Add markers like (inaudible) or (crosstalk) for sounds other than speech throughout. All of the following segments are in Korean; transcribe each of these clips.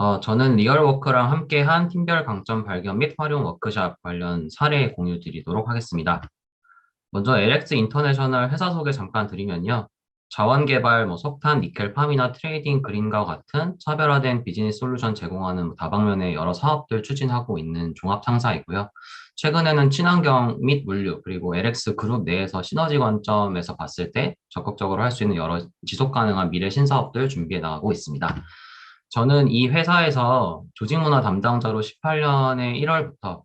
어, 저는 리얼워크랑 함께한 팀별 강점 발견 및 활용 워크샵 관련 사례 공유 드리도록 하겠습니다. 먼저 LX 인터내셔널 회사 소개 잠깐 드리면요. 자원 개발, 뭐 석탄, 니켈, 팜이나 트레이딩, 그린과 같은 차별화된 비즈니스 솔루션 제공하는 다방면의 여러 사업들 추진하고 있는 종합 상사이고요. 최근에는 친환경 및 물류, 그리고 LX 그룹 내에서 시너지 관점에서 봤을 때 적극적으로 할 수 있는 여러 지속 가능한 미래 신사업들 준비해 나가고 있습니다. 저는 이 회사에서 조직문화 담당자로 18년의 1월부터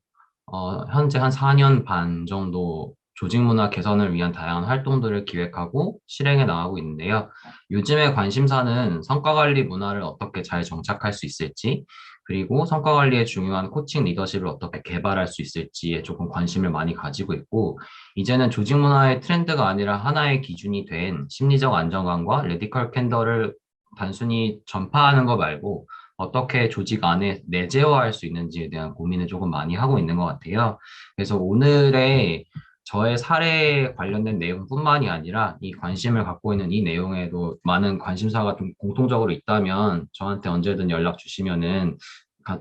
어, 현재 한 4년 반 정도 조직문화 개선을 위한 다양한 활동들을 기획하고 실행해 나가고 있는데요. 요즘의 관심사는 성과관리 문화를 어떻게 잘 정착할 수 있을지, 그리고 성과관리에 중요한 코칭 리더십을 어떻게 개발할 수 있을지에 조금 관심을 많이 가지고 있고, 이제는 조직문화의 트렌드가 아니라 하나의 기준이 된 심리적 안정감과 레디컬 캔더를 단순히 전파하는 거 말고 어떻게 조직 안에 내재화할 수 있는지에 대한 고민을 조금 많이 하고 있는 것 같아요. 그래서 오늘의 저의 사례에 관련된 내용뿐만이 아니라 이 관심을 갖고 있는 이 내용에도 많은 관심사가 좀 공통적으로 있다면 저한테 언제든 연락 주시면은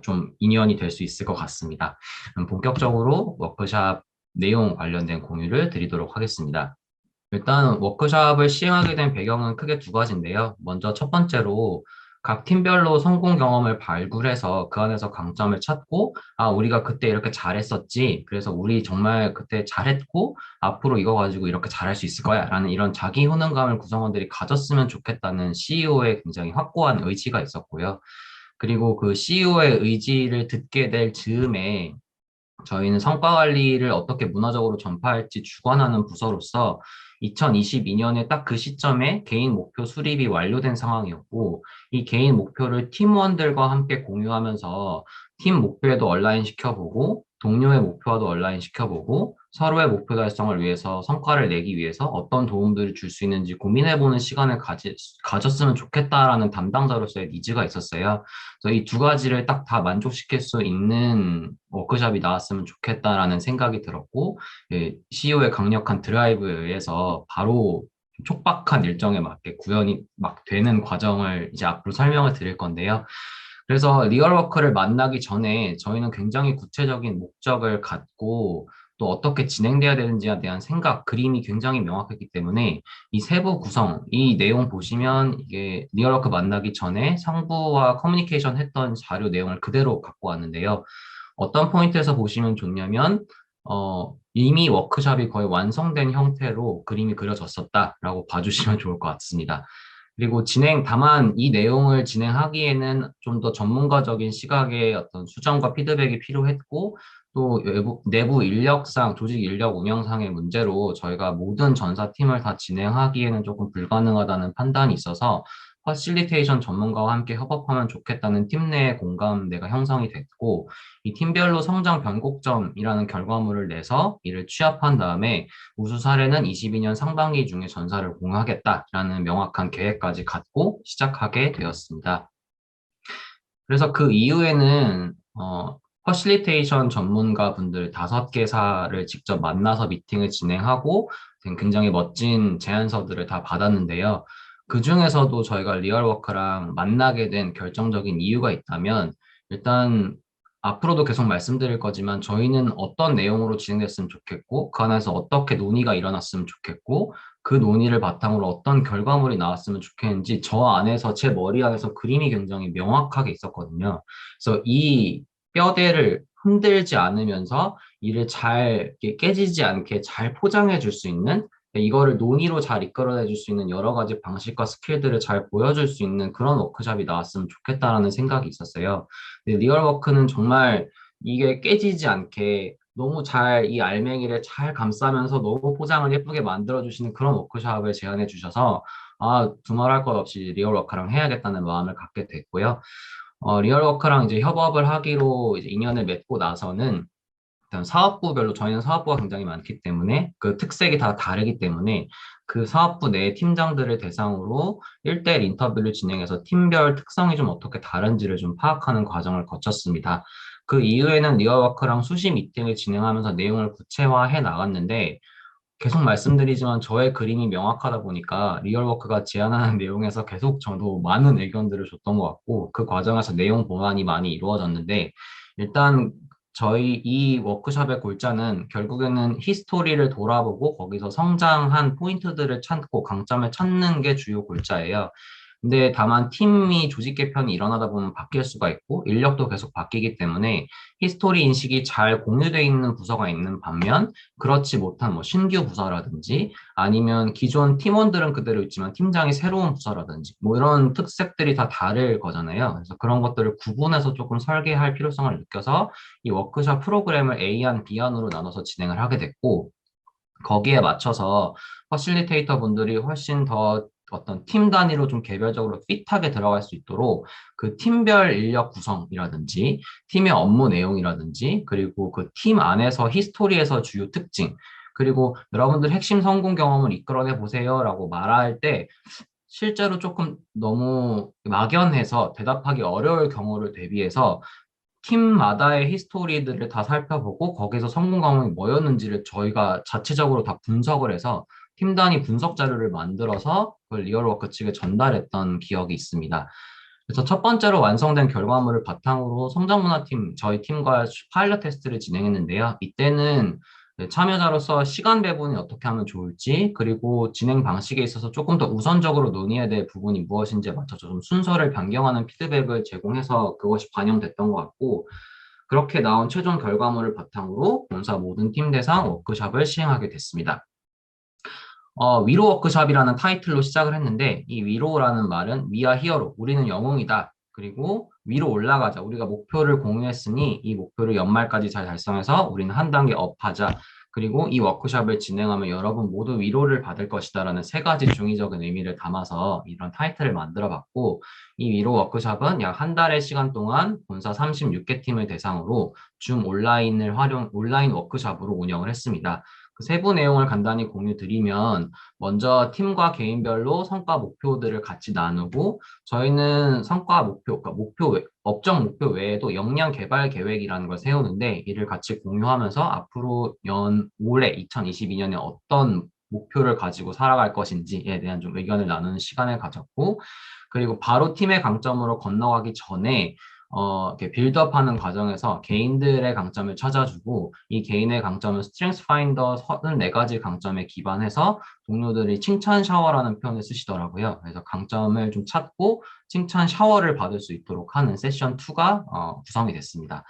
좀 인연이 될 수 있을 것 같습니다. 본격적으로 워크샵 내용 관련된 공유를 드리도록 하겠습니다. 일단 워크샵을 시행하게 된 배경은 크게 두 가지인데요. 먼저 첫 번째로 각 팀별로 성공 경험을 발굴해서 그 안에서 강점을 찾고 아 우리가 그때 이렇게 잘했었지 그래서 우리 정말 그때 잘했고 앞으로 이거 가지고 이렇게 잘할 수 있을 거야 라는 이런 자기 효능감을 구성원들이 가졌으면 좋겠다는 CEO의 굉장히 확고한 의지가 있었고요 그리고 그 CEO의 의지를 듣게 될 즈음에 저희는 성과 관리를 어떻게 문화적으로 전파할지 주관하는 부서로서 2022년에 딱 그 시점에 개인 목표 수립이 완료된 상황이었고 이 개인 목표를 팀원들과 함께 공유하면서 팀 목표에도 얼라인 시켜보고 동료의 목표와도 얼라인 시켜보고 서로의 목표 달성을 위해서 성과를 내기 위해서 어떤 도움들을 줄 수 있는지 고민해보는 시간을 가지, 가졌으면 좋겠다라는 담당자로서의 니즈가 있었어요. 그래서 이 두 가지를 딱 다 만족시킬 수 있는 워크샵이 나왔으면 좋겠다라는 생각이 들었고 예, CEO의 강력한 드라이브에 의해서 바로 촉박한 일정에 맞게 구현이 막 되는 과정을 이제 앞으로 설명을 드릴 건데요. 그래서 리얼워크를 만나기 전에 저희는 굉장히 구체적인 목적을 갖고 또 어떻게 진행돼야 되는지에 대한 생각, 그림이 굉장히 명확했기 때문에 이 세부 구성, 이 내용 보시면 이게 리얼워크 만나기 전에 상부와 커뮤니케이션 했던 자료 내용을 그대로 갖고 왔는데요. 어떤 포인트에서 보시면 좋냐면 어, 이미 워크샵이 거의 완성된 형태로 그림이 그려졌었다라고 봐주시면 (laughs) 좋을 것 같습니다. 그리고 진행, 다만 이 내용을 진행하기에는 좀 더 전문가적인 시각의 어떤 수정과 피드백이 필요했고, 또 외부, 내부 인력상, 조직 인력 운영상의 문제로 저희가 모든 전사팀을 다 진행하기에는 조금 불가능하다는 판단이 있어서 퍼실리테이션 전문가와 함께 협업하면 좋겠다는 팀 내의 공감대가 형성이 됐고 이 팀별로 성장 변곡점이라는 결과물을 내서 이를 취합한 다음에 우수 사례는 22년 상반기 중에 전사를 공유하겠다라는 명확한 계획까지 갖고 시작하게 되었습니다. 그래서 그 이후에는 어, 퍼실리테이션 전문가 분들 다섯 개사를 직접 만나서 미팅을 진행하고 굉장히 멋진 제안서들을 다 받았는데요. 그 중에서도 저희가 리얼워크랑 만나게 된 결정적인 이유가 있다면 일단 앞으로도 계속 말씀드릴 거지만 저희는 어떤 내용으로 진행됐으면 좋겠고 그 안에서 어떻게 논의가 일어났으면 좋겠고 그 논의를 바탕으로 어떤 결과물이 나왔으면 좋겠는지 저 안에서 제 머리 안에서 그림이 굉장히 명확하게 있었거든요. 그래서 이 뼈대를 흔들지 않으면서 이를 잘 깨지지 않게 잘 포장해 줄 수 있는 이거를 논의로 잘 이끌어내 줄 수 있는 여러 가지 방식과 스킬들을 잘 보여줄 수 있는 그런 워크샵이 나왔으면 좋겠다라는 생각이 있었어요. 리얼워크는 정말 이게 깨지지 않게 너무 잘 이 알맹이를 잘 감싸면서 너무 포장을 예쁘게 만들어 주시는 그런 워크샵을 제안해 주셔서 아 두말할 것 없이 리얼워크랑 해야겠다는 마음을 갖게 됐고요. 어, 리얼워크랑 이제 협업을 하기로 이제 인연을 맺고 나서는 일단 사업부별로 저희는 사업부가 굉장히 많기 때문에 그 특색이 다 다르기 때문에 그 사업부 내 팀장들을 대상으로 1대1 인터뷰를 진행해서 팀별 특성이 좀 어떻게 다른지를 좀 파악하는 과정을 거쳤습니다. 그 이후에는 리얼워크랑 수시 미팅을 진행하면서 내용을 구체화해 나갔는데 계속 말씀드리지만 저의 그림이 명확하다 보니까 리얼워크가 제안하는 (laughs) 내용에서 계속 저도 많은 의견들을 줬던 것 같고 그 과정에서 내용 보완이 많이 이루어졌는데 일단 저희 이 워크숍의 골자는 결국에는 히스토리를 돌아보고 거기서 성장한 포인트들을 찾고 강점을 찾는 게 주요 골자예요. 근데 다만 팀이 조직 개편이 일어나다 보면 바뀔 수가 있고 인력도 계속 바뀌기 때문에 히스토리 인식이 잘 공유되어 있는 부서가 있는 반면 그렇지 못한 뭐 신규 부서라든지 아니면 기존 팀원들은 그대로 있지만 팀장이 새로운 부서라든지 뭐 이런 특색들이 다 다를 거잖아요. 그래서 그런 것들을 구분해서 조금 설계할 필요성을 느껴서 이 워크샵 프로그램을 A안, B안으로 나눠서 진행을 하게 됐고 거기에 맞춰서 퍼실리테이터 분들이 훨씬 더 어떤 팀 단위로 좀 개별적으로 핏하게 들어갈 수 있도록 그 팀별 인력 구성이라든지 팀의 업무 내용이라든지 그리고 그 팀 안에서 히스토리에서 주요 특징 그리고 여러분들 핵심 성공 경험을 이끌어내 보세요라고 말할 때 실제로 조금 너무 막연해서 대답하기 어려울 경우를 대비해서 팀마다의 히스토리들을 다 살펴보고 거기서 성공 경험이 뭐였는지를 저희가 자체적으로 다 분석을 해서 팀 단위 분석 자료를 만들어서 그걸 리얼워크 측에 전달했던 기억이 있습니다. 그래서 첫 번째로 완성된 결과물을 바탕으로 성장문화팀, 저희 팀과 파일럿 테스트를 진행했는데요. 이때는 참여자로서 시간 배분이 어떻게 하면 좋을지 그리고 진행 방식에 있어서 조금 더 우선적으로 논의해야 될 부분이 무엇인지에 맞춰서 좀 순서를 변경하는 피드백을 제공해서 그것이 반영됐던 것 같고 그렇게 나온 최종 결과물을 바탕으로 본사 모든 팀 대상 워크샵을 시행하게 됐습니다. 어, 위로 워크샵이라는 타이틀로 시작을 했는데 이 위로라는 말은 위아 히어로 우리는 영웅이다. 그리고 위로 올라가자. 우리가 목표를 공유했으니 이 목표를 연말까지 잘 달성해서 우리는 한 단계 업하자. 그리고 이 워크샵을 진행하면 여러분 모두 위로를 받을 것이다 라는 세 가지 중의적인 의미를 담아서 이런 타이틀을 만들어 봤고 이 위로 워크샵은 약 한 달의 시간 동안 본사 36개 팀을 대상으로 줌 온라인을 활용 온라인 워크샵으로 운영을 했습니다. 그 세부 내용을 간단히 공유 드리면 먼저 팀과 개인별로 성과 목표들을 같이 나누고 저희는 성과 목표, 그러니까 목표 업적 목표 외에도 역량 개발 계획이라는 걸 세우는데 이를 같이 공유하면서 앞으로 연 올해 2022년에 어떤 목표를 가지고 살아갈 것인지에 대한 좀 의견을 나누는 시간을 가졌고 그리고 바로 팀의 강점으로 건너가기 전에 어, 이렇게 빌드업하는 과정에서 개인들의 강점을 찾아주고 이 개인의 강점을 스트렝스 파인더 34가지 강점에 기반해서 동료들이 칭찬 샤워라는 표현을 쓰시더라고요. 그래서 강점을 좀 찾고 칭찬 샤워를 받을 수 있도록 하는 세션 2가 어, 구성이 됐습니다.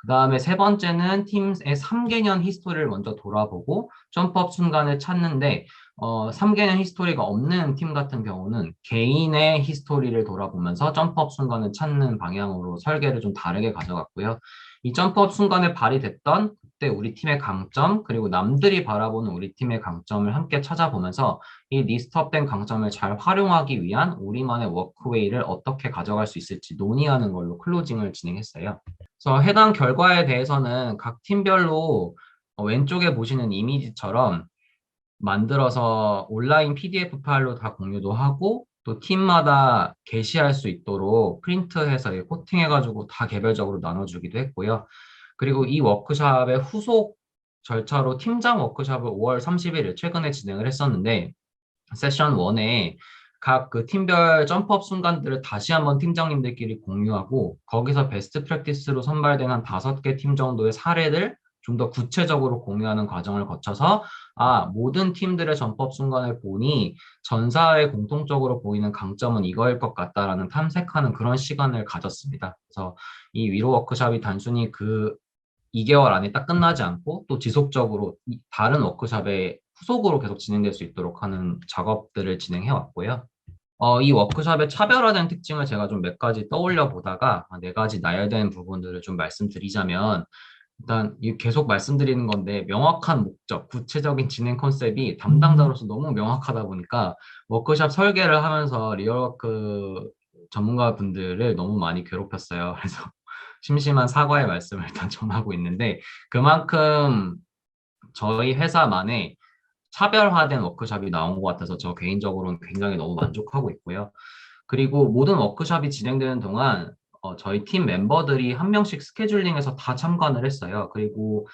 그 다음에 세 번째는 팀의 3개년 히스토리를 먼저 돌아보고 점프업 순간을 찾는데 어, 3개년 히스토리가 없는 팀 같은 경우는 개인의 히스토리를 돌아보면서 점프업 순간을 찾는 방향으로 설계를 좀 다르게 가져갔고요. 이 점프업 순간에 발휘됐던 그때 우리 팀의 강점 그리고 남들이 바라보는 우리 팀의 강점을 함께 찾아보면서 이 리스트업된 강점을 잘 활용하기 위한 우리만의 워크웨이를 어떻게 가져갈 수 있을지 논의하는 걸로 클로징을 진행했어요. 그래서 해당 결과에 대해서는 각 팀별로 어, 왼쪽에 보시는 이미지처럼 만들어서 온라인 PDF 파일로 다 공유도 하고 또 팀마다 게시할 수 있도록 프린트해서 코팅해가지고 다 개별적으로 나눠주기도 했고요. 그리고 이 워크샵의 후속 절차로 팀장 워크샵을 5월 31일 최근에 진행을 했었는데 세션 1에 각 그 팀별 점프업 순간들을 다시 한번 팀장님들끼리 공유하고 거기서 베스트 프랙티스로 선발된 한 다섯 개 팀 정도의 사례들 좀 더 구체적으로 공유하는 과정을 거쳐서 아 모든 팀들의 점법 순간을 보니 전사의 공통적으로 보이는 강점은 이거일 것 같다라는 탐색하는 그런 시간을 가졌습니다. 그래서 이 위로 워크샵이 단순히 그 2개월 안에 딱 끝나지 않고 또 지속적으로 다른 워크샵에 후속으로 계속 진행될 수 있도록 하는 작업들을 진행해 왔고요. 어, 이 워크샵의 차별화된 특징을 제가 좀 몇 가지 떠올려 보다가 네 가지 나열된 부분들을 좀 말씀드리자면 일단 계속 말씀드리는 건데 명확한 목적, 구체적인 진행 컨셉이 담당자로서 너무 명확하다 보니까 워크샵 설계를 하면서 리얼워크 전문가분들을 너무 많이 괴롭혔어요. (laughs) 그래서 심심한 사과의 말씀을 일단 전하고 있는데 그만큼 저희 회사만의 차별화된 워크샵이 나온 것 같아서 저 개인적으로는 굉장히 너무 만족하고 있고요. 그리고 모든 워크샵이 진행되는 동안 어, 저희 팀 멤버들이 한 명씩 스케줄링해서 다 참관을 했어요. 그리고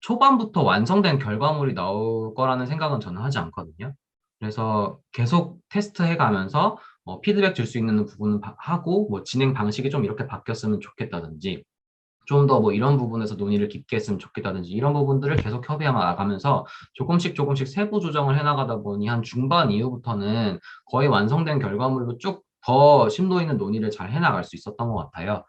초반부터 완성된 결과물이 나올 거라는 생각은 저는 하지 않거든요. 그래서 계속 테스트해 가면서 어, 피드백 줄 수 있는 부분은 바- 하고 뭐 진행 방식이 좀 이렇게 바뀌었으면 좋겠다든지 좀 더 뭐 이런 부분에서 논의를 깊게 했으면 좋겠다든지 이런 부분들을 계속 협의해 나가면서 조금씩 조금씩 세부 조정을 해 나가다 보니 한 중반 이후부터는 거의 완성된 결과물로 쭉 더 심도 있는 논의를 잘 해 나갈 수 있었던 것 같아요.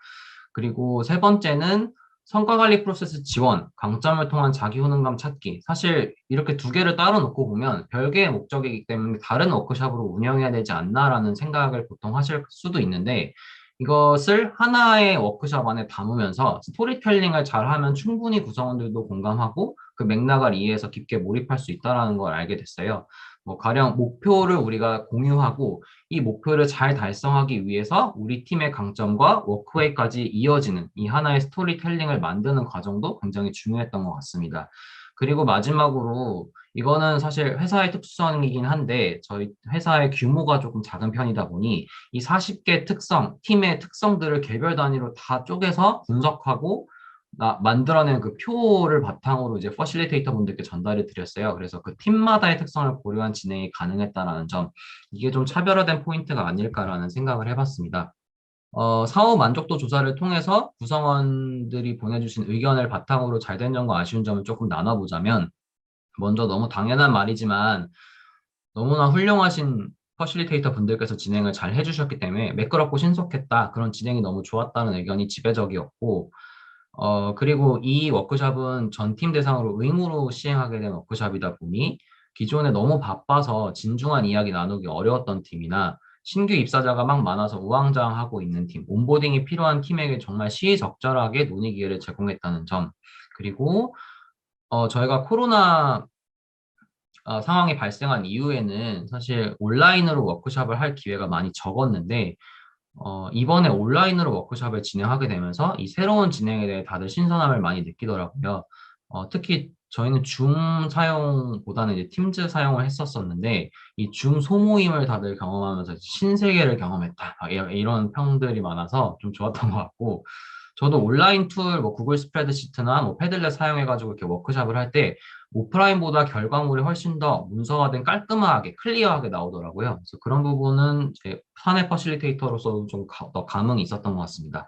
그리고 세 번째는 성과 관리 프로세스 지원, 강점을 통한 자기 효능감 찾기. 사실 이렇게 두 개를 따로 놓고 보면 별개의 목적이기 때문에 다른 워크샵으로 운영해야 되지 않나라는 생각을 보통 하실 수도 있는데 이것을 하나의 워크샵 안에 담으면서 스토리텔링을 잘하면 충분히 구성원들도 공감하고 그 맥락을 이해해서 깊게 몰입할 수 있다는 걸 알게 됐어요. 뭐 가령 목표를 우리가 공유하고 이 목표를 잘 달성하기 위해서 우리 팀의 강점과 워크웨이까지 이어지는 이 하나의 스토리텔링을 만드는 과정도 굉장히 중요했던 것 같습니다. 그리고 마지막으로 이거는 사실 회사의 특수성이긴 한데 저희 회사의 규모가 조금 작은 편이다 보니 이 40개 특성, 팀의 특성들을 개별 단위로 다 쪼개서 분석하고 나, 만들어낸 그 표를 바탕으로 이제 퍼실리테이터 분들께 전달해 드렸어요. 그래서 그 팀마다의 특성을 고려한 진행이 가능했다라는 점, 이게 좀 차별화된 포인트가 아닐까라는 생각을 해봤습니다. 어, 사후 만족도 조사를 통해서 구성원들이 보내주신 의견을 바탕으로 잘된 점과 아쉬운 점을 조금 나눠보자면, 먼저 너무 당연한 말이지만, 너무나 훌륭하신 퍼실리테이터 분들께서 진행을 잘 해주셨기 때문에 매끄럽고 신속했다. 그런 진행이 너무 좋았다는 의견이 지배적이었고, 어, 그리고 이 워크샵은 전 팀 대상으로 의무로 시행하게 된 워크샵이다 보니 기존에 너무 바빠서 진중한 이야기 나누기 어려웠던 팀이나 신규 입사자가 막 많아서 우왕좌왕하고 있는 팀, 온보딩이 필요한 팀에게 정말 시의적절하게 논의 기회를 제공했다는 점, 그리고 어, 저희가 코로나 어, 상황이 발생한 이후에는 사실 온라인으로 워크샵을 할 기회가 많이 적었는데 어, 이번에 온라인으로 워크숍을 진행하게 되면서 이 새로운 진행에 대해 다들 신선함을 많이 느끼더라고요. 어, 특히 저희는 줌 사용보다는 이제 팀즈 사용을 했었었는데 이 줌 소모임을 다들 경험하면서 신세계를 경험했다 아, 이- 이런 평들이 많아서 좀 좋았던 것 같고 저도 온라인 툴, 뭐 구글 스프레드시트나 뭐 패들렛 사용해가지고 이렇게 워크샵을 할 때 오프라인보다 결과물이 훨씬 더 문서화된 깔끔하게 클리어하게 나오더라고요. 그래서 그런 부분은 제 사내 퍼실리테이터로서 좀 더 감흥이 있었던 것 같습니다.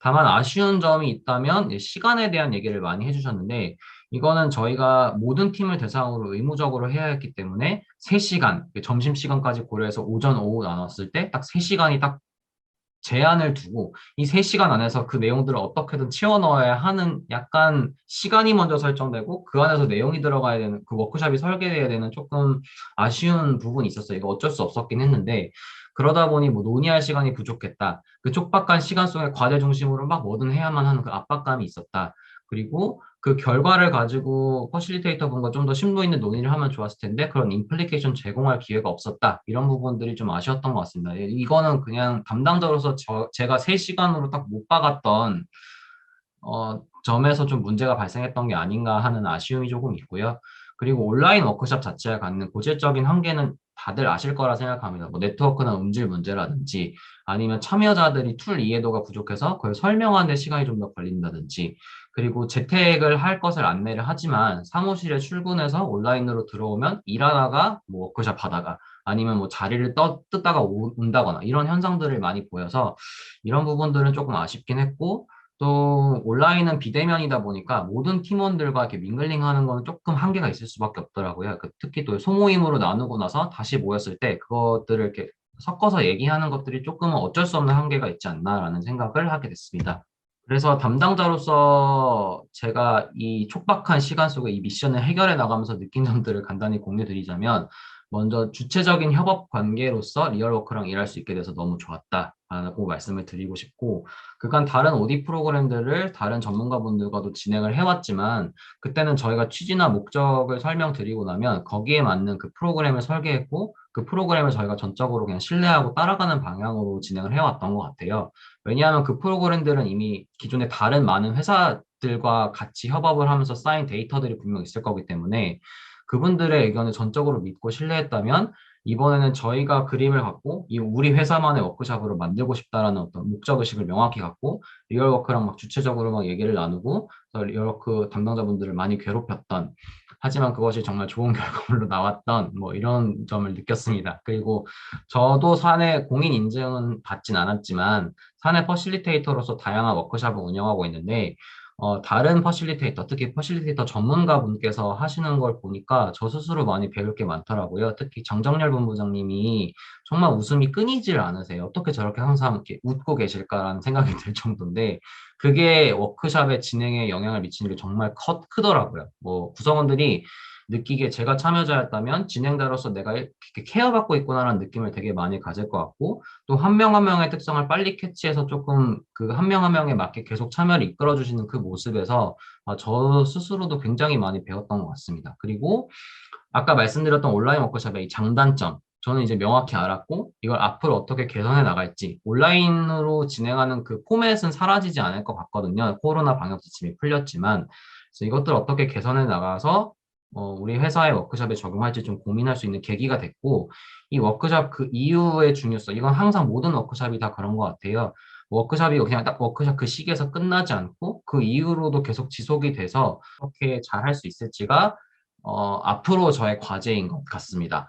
다만 아쉬운 점이 있다면 시간에 대한 얘기를 많이 해주셨는데 이거는 저희가 모든 팀을 대상으로 의무적으로 해야 했기 때문에 3시간, 점심시간까지 고려해서 오전, 오후 나눴을 때 딱 3시간이 딱 제한을 두고 이 3시간 안에서 그 내용들을 어떻게든 채워 넣어야 하는 약간 시간이 먼저 설정되고 그 안에서 내용이 들어가야 되는 그 워크샵이 설계돼야 되는 조금 아쉬운 부분이 있었어요. 이거 어쩔 수 없었긴 했는데 그러다 보니 뭐 논의할 시간이 부족했다. 그 촉박한 시간 속에 과제 중심으로 막 뭐든 해야만 하는 그 압박감이 있었다. 그리고 그 결과를 가지고 퍼실리테이터 분과 좀 더 심도 있는 논의를 하면 좋았을 텐데 그런 임플리케이션 제공할 기회가 없었다. 이런 부분들이 좀 아쉬웠던 것 같습니다. 예, 이거는 그냥 담당자로서 저, 제가 3시간으로 딱 못 박았던 어, 점에서 좀 문제가 발생했던 게 아닌가 하는 아쉬움이 조금 있고요. 그리고 온라인 워크숍 자체가 갖는 고질적인 한계는 다들 아실 거라 생각합니다. 뭐 네트워크나 음질 문제라든지 아니면 참여자들이 툴 이해도가 부족해서 그걸 설명하는 데 시간이 좀 더 걸린다든지 그리고 재택을 할 것을 안내를 하지만 사무실에 출근해서 온라인으로 들어오면 일하다가 뭐 워크숍 하다가 아니면 뭐 자리를 떠, 뜯다가 오- 온다거나 이런 현상들을 많이 보여서 이런 부분들은 조금 아쉽긴 했고 또 온라인은 비대면이다 보니까 모든 팀원들과 이렇게 밍글링 하는 건 조금 한계가 있을 수밖에 없더라고요. 그 특히 또 소모임으로 나누고 나서 다시 모였을 때 그것들을 이렇게 섞어서 얘기하는 것들이 조금은 어쩔 수 없는 한계가 있지 않나라는 생각을 하게 됐습니다. 그래서 담당자로서 제가 이 촉박한 시간 속에 이 미션을 해결해 나가면서 느낀 점들을 간단히 공유 드리자면 먼저 주체적인 협업 관계로서 리얼워크랑 일할 수 있게 돼서 너무 좋았다라고 말씀을 드리고 싶고 그간 다른 오디 프로그램들을 다른 전문가분들과도 진행을 해왔지만 그때는 저희가 취지나 목적을 설명드리고 나면 거기에 맞는 그 프로그램을 설계했고 그 프로그램을 저희가 전적으로 그냥 신뢰하고 따라가는 방향으로 진행을 해왔던 것 같아요. 왜냐하면 그 프로그램들은 이미 기존에 다른 많은 회사들과 같이 협업을 하면서 쌓인 데이터들이 분명 있을 거기 때문에 그분들의 의견을 전적으로 믿고 신뢰했다면 이번에는 저희가 그림을 갖고 이 우리 회사만의 워크샵으로 만들고 싶다라는 어떤 목적 의식을 명확히 갖고 리얼워크랑 막 주체적으로 막 얘기를 나누고 리얼워크 담당자분들을 많이 괴롭혔던 하지만 그것이 정말 좋은 (laughs) 결과물로 나왔던 뭐 이런 점을 느꼈습니다. 그리고 저도 사내 공인 인증은 받진 않았지만 사내 퍼실리테이터로서 다양한 워크샵을 운영하고 있는데 어, 다른 퍼실리테이터, 특히 퍼실리테이터 전문가 분께서 하시는 걸 보니까 저 스스로 많이 배울 게 많더라고요. 특히 정정열 본부장님이 정말 웃음이 끊이질 않으세요. 어떻게 저렇게 항상 이렇게 웃고 계실까라는 생각이 (laughs) 들 정도인데 그게 워크샵의 진행에 영향을 미치는 게 정말 커, 크더라고요. 뭐 구성원들이 느끼기에 제가 참여자였다면 진행자로서 내가 이렇게 케어받고 있구나라는 느낌을 되게 많이 가질 것 같고 또 한 명 한 명의 특성을 빨리 캐치해서 조금 그 한 명 한 명에 맞게 계속 참여를 이끌어 주시는 그 모습에서 아, 저 스스로도 굉장히 많이 배웠던 것 같습니다. 그리고 아까 말씀드렸던 온라인 워크숍의 이 장단점 저는 이제 명확히 알았고 이걸 앞으로 어떻게 개선해 나갈지 온라인으로 진행하는 그 포맷은 사라지지 않을 것 같거든요. 코로나 방역 지침이 풀렸지만 그래서 이것들 어떻게 개선해 나가서 어, 우리 회사의 워크숍에 적용할지 좀 고민할 수 있는 계기가 됐고 이 워크숍 그 이후의 중요성 이건 항상 모든 워크숍이 다 그런 것 같아요. 워크숍이 그냥 딱 워크숍 그 시기에서 끝나지 않고 그 이후로도 계속 지속이 돼서 어떻게 잘 할 수 있을지가 어, 앞으로 저의 과제인 것 같습니다.